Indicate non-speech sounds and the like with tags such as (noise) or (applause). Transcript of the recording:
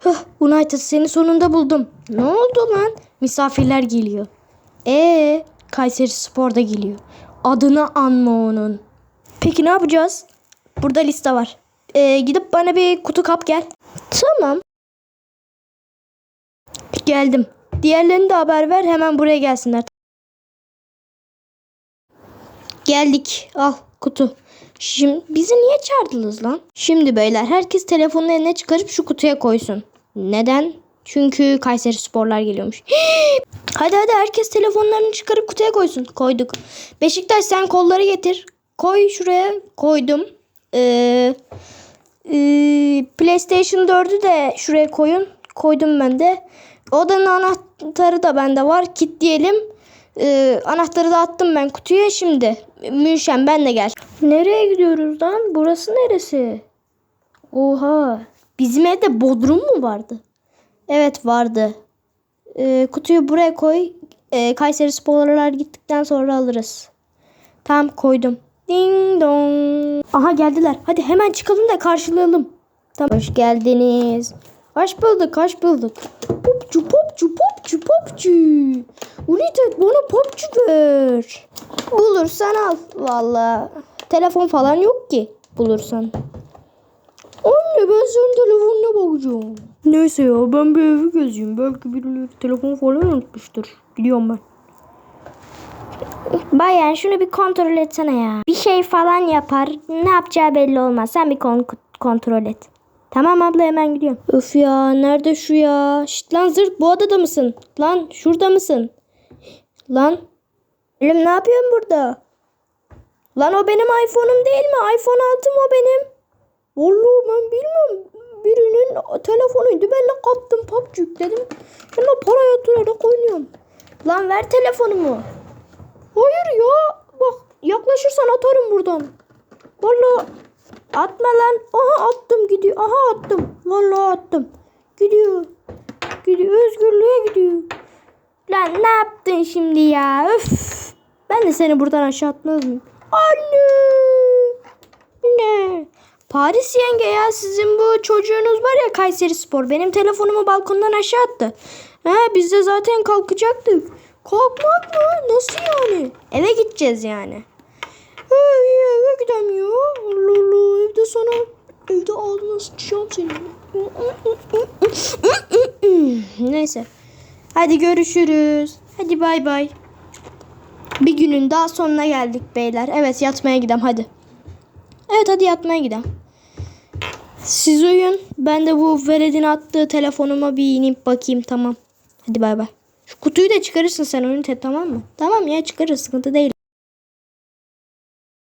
Hıh, United seni sonunda buldum. Ne oldu lan? Misafirler geliyor. Ee, Kayseri Spor da geliyor. Adını anma onun. Peki ne yapacağız? Burada liste var. Ee, gidip bana bir kutu kap gel. Tamam. Geldim. Diğerlerine de haber ver hemen buraya gelsinler. Geldik. Al kutu. Şimdi bizi niye çağırdınız lan? Şimdi beyler herkes telefonunu eline çıkarıp şu kutuya koysun. Neden? Çünkü Kayseri Sporlar geliyormuş. (gasps) hadi hadi herkes telefonlarını çıkarıp kutuya koysun. Koyduk. Beşiktaş sen kolları getir. Koy şuraya. Koydum. Ee, ee, PlayStation 4'ü de şuraya koyun. Koydum ben de. Odanın anahtarı da bende var. Kilitleyelim. Ee, anahtarı da attım ben kutuya. Şimdi Münşen ben de gel. Nereye gidiyoruz lan? Burası neresi? Oha. Bizim evde bodrum mu vardı? Evet vardı. Ee, kutuyu buraya koy. Ee, Kayseri sporlar gittikten sonra alırız. Tamam koydum. Ding dong. Aha geldiler. Hadi hemen çıkalım da karşılayalım. Tamam. Hoş geldiniz. Hoş bulduk, hoş bulduk. Popçu, popçu, popçu, popçu. United bana popçu ver. Bulursan al. Valla. Telefon falan yok ki. Bulursan. Anne ben senin telefonuna bakacağım. Neyse ya ben bir evi gezeyim. Belki birileri telefon falan unutmuştur. Gidiyorum ben. Bayan şunu bir kontrol etsene ya. Bir şey falan yapar. Ne yapacağı belli olmaz. Sen bir kon- kontrol et. Tamam abla hemen gidiyorum. Öf ya nerede şu ya? Şşt lan zırt bu odada mısın? Lan şurada mısın? Lan. Oğlum ne yapıyorsun burada? Lan o benim iPhone'um değil mi? iPhone 6 mı o benim? Vallahi ben bilmem. Birinin telefonuydu. Ben de kaptım PUBG yükledim. Şimdi para yatırarak oynuyorum. Lan ver telefonumu. Hayır ya. Bak yaklaşırsan atarım buradan. Vallahi atma lan. Aha attım gidiyor. Aha attım. Vallahi attım. Gidiyor. Gidiyor. Özgürlüğe gidiyor. Lan ne yaptın şimdi ya? Öf. Ben de seni buradan aşağı atmaz mıyım? Anne. Ne? Paris yenge ya sizin bu çocuğunuz var ya Kayseri Spor. Benim telefonumu balkondan aşağı attı. He biz de zaten kalkacaktık. Kalkmak mı? Nasıl yani? Eve gideceğiz yani. Eve Neyse. Hadi görüşürüz. Hadi bay bay. Bir günün daha sonuna geldik beyler. Evet yatmaya gidelim hadi. Evet hadi yatmaya gidelim. Siz uyuyun. Ben de bu Vered'in attığı telefonuma bir inip bakayım tamam. Hadi bay bay. Şu kutuyu da çıkarırsın sen onu tamam mı? Tamam ya çıkarırız sıkıntı değil.